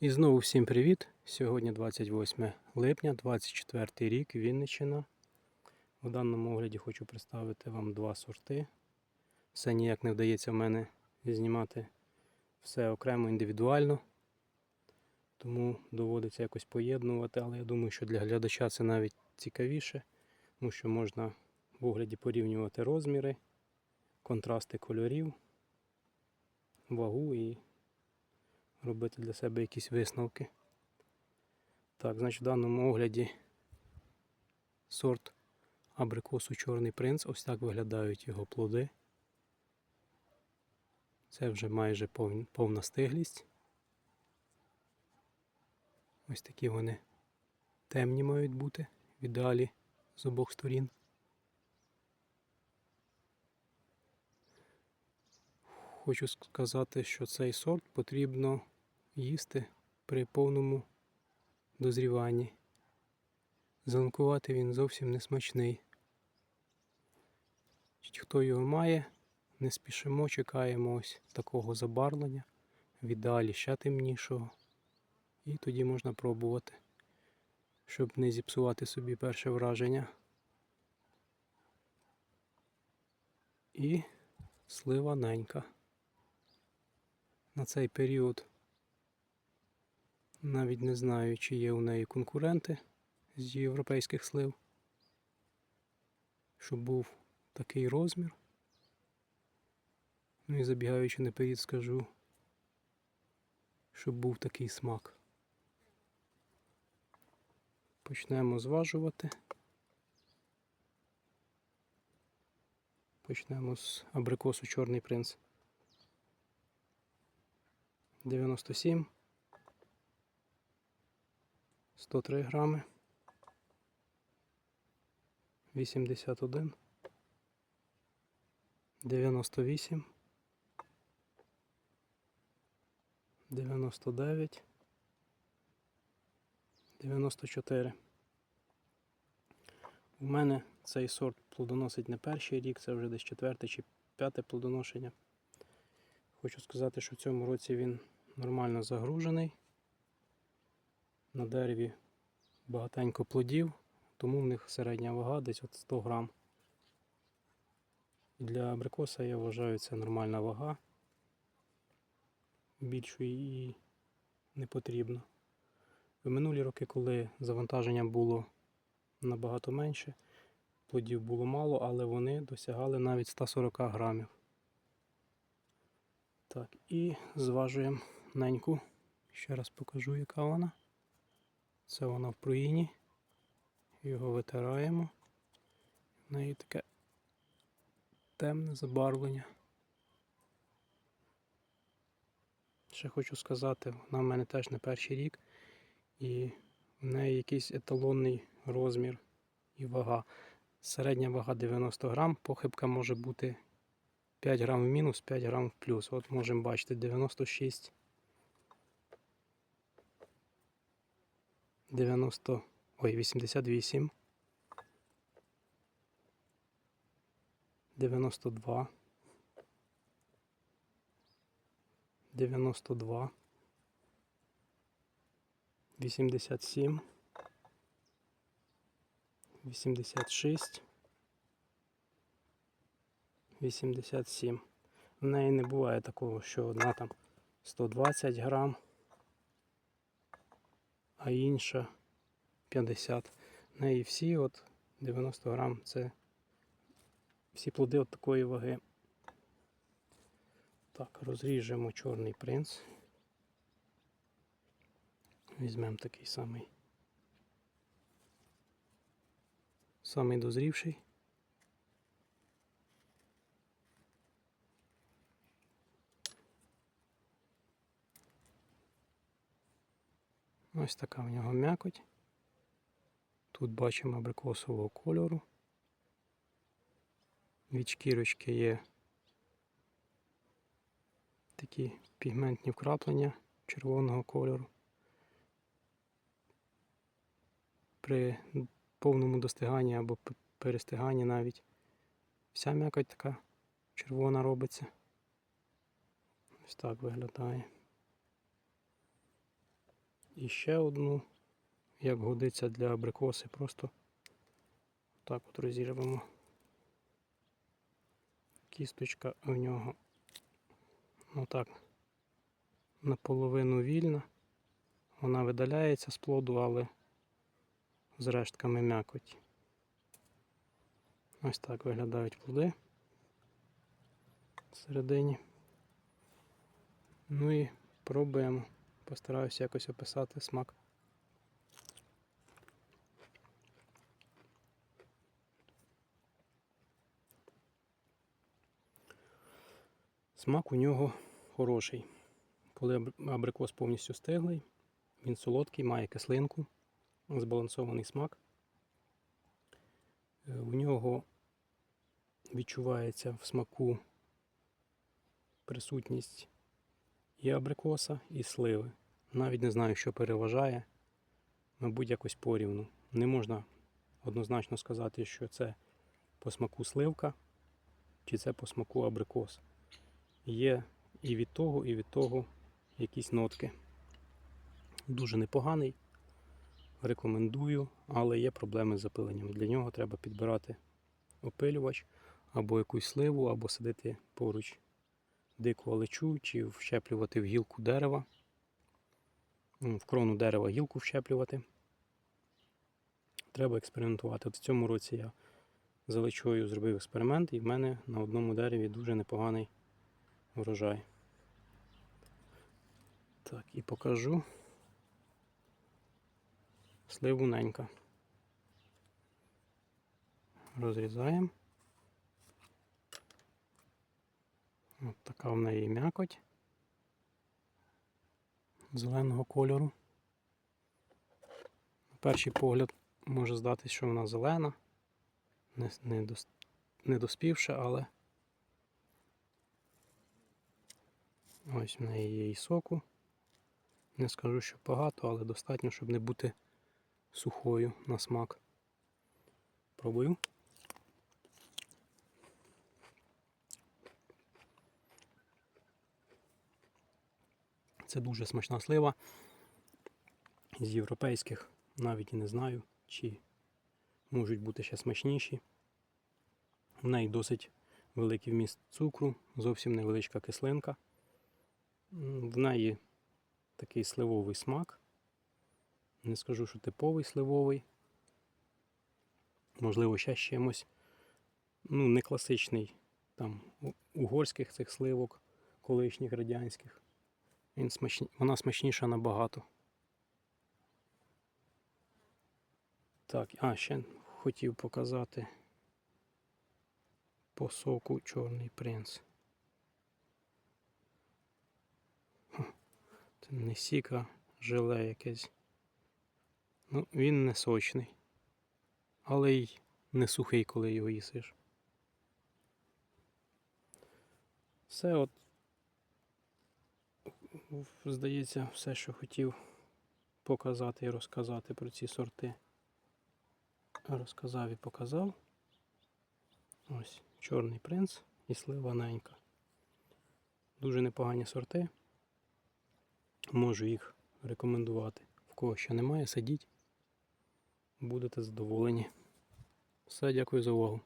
І знову всім привіт! Сьогодні 28 липня, 24 рік, Вінниччина. У даному огляді хочу представити вам два сорти. Все ніяк не вдається в мене знімати все окремо індивідуально. Тому доводиться якось поєднувати, але я думаю, що для глядача це навіть цікавіше, тому що можна в огляді порівнювати розміри, контрасти кольорів, вагу і робити для себе якісь висновки. Так, значить, в даному огляді сорт абрикосу Чорний принц. Ось так виглядають його плоди. Це вже майже повна стиглість. Ось такі вони темні мають бути в ідеалі з обох сторін. Хочу сказати, що цей сорт потрібно їсти при повному дозріванні. Зеленкувати він зовсім не смачний. Хто його має, не спішимо, чекаємо ось такого забарвлення, в ідеалі ще темнішого. І тоді можна пробувати, щоб не зіпсувати собі перше враження. І слива ненька. На цей період навіть не знаю, чи є у неї конкуренти з європейських слив, щоб був такий розмір. Ну і забігаючи наперед, скажу, щоб був такий смак. Почнемо зважувати. Почнемо з абрикосу Чорний принц. 97, 103 грами, 81, 98, 99, 94. У мене цей сорт плодоносить не перший рік, це вже десь четверте чи п'яте плодоношення. Хочу сказати, що в цьому році він нормально загружений. На дереві багатенько плодів, тому в них середня вага десь от 100 грам. Для абрикоса я вважаю це нормальна вага. Більшої і не потрібно. В минулі роки, коли завантаження було набагато менше, плодів було мало, але вони досягали навіть 140 грамів. Так, і зважуємо неньку. Ще раз покажу, яка вона. Це вона в проїні. Його витираємо. В неї таке темне забарвлення. Ще хочу сказати, вона в мене теж не перший рік. І в неї якийсь еталонний розмір і вага. Середня вага 90 грам, похибка може бути 5 грам в мінус, 5 грам в плюс. От можемо бачити 96. 90, ой, 88. 92. 92. 87. 86. 87. В неї не буває такого, що одна там 120 грам, а інша 50. Не і всі от 90 грам це всі плоди от такої ваги. Так, розріжемо чорний принц. Візьмемо такий самий. Самий дозрівший. Ось така в нього м'якоть. Тут бачимо абрикосового кольору. Від шкірочки є такі пігментні вкраплення червоного кольору. При повному достиганні або перестиганні навіть вся м'якоть така червона робиться. Ось так виглядає. І ще одну, як годиться для абрикоси, просто так от розірвемо. Кісточка в нього отак наполовину вільна. Вона видаляється з плоду, але з рештками м'якоті. Ось так виглядають плоди всередині. Ну і пробуємо. Постараюся якось описати смак. Смак у нього хороший. Коли абрикос повністю стиглий, він солодкий, має кислинку, збалансований смак. Е, У нього відчувається в смаку присутність і абрикоса, і сливи. Навіть не знаю, що переважає, мабуть, якось порівну. Не можна однозначно сказати, що це по смаку сливка, чи це по смаку абрикос. Є і від того, і від того якісь нотки. Дуже непоганий. Рекомендую, але є проблеми з запиленням. Для нього треба підбирати опилювач або якусь сливу, або садити поруч дику алечу, чи вщеплювати в гілку дерева, в крону дерева гілку вщеплювати. Треба експериментувати. От в цьому році я з алечою зробив експеримент, і в мене на одному дереві дуже непоганий врожай. Так, і покажу сливу ненька. Розрізаємо. От така в неї м'якоть зеленого кольору. На перший погляд може здатись, що вона зелена, не, не, дос- не доспівша, але ось в неї є і соку. Не скажу, що багато, але достатньо, щоб не бути сухою на смак. Пробую. Це дуже смачна слива. З європейських навіть і не знаю, чи можуть бути ще смачніші. В неї досить великий вміст цукру, зовсім невеличка кислинка. В неї такий сливовий смак. Не скажу, що типовий сливовий. Можливо, ще з чимось. Ну, не класичний там угорських цих сливок, колишніх радянських. Він смачні... Вона смачніша набагато. Так, а ще хотів показати по соку Чорний принц. Це не сік, а желе якесь. Ну, він не сочний, але й не сухий, коли його їсиш. Все от здається, все, що хотів показати і розказати про ці сорти. Розказав і показав. Ось Чорний принц і слива ненька. Дуже непогані сорти. Можу їх рекомендувати. В кого ще немає, садіть. Будете задоволені. Все, дякую за увагу.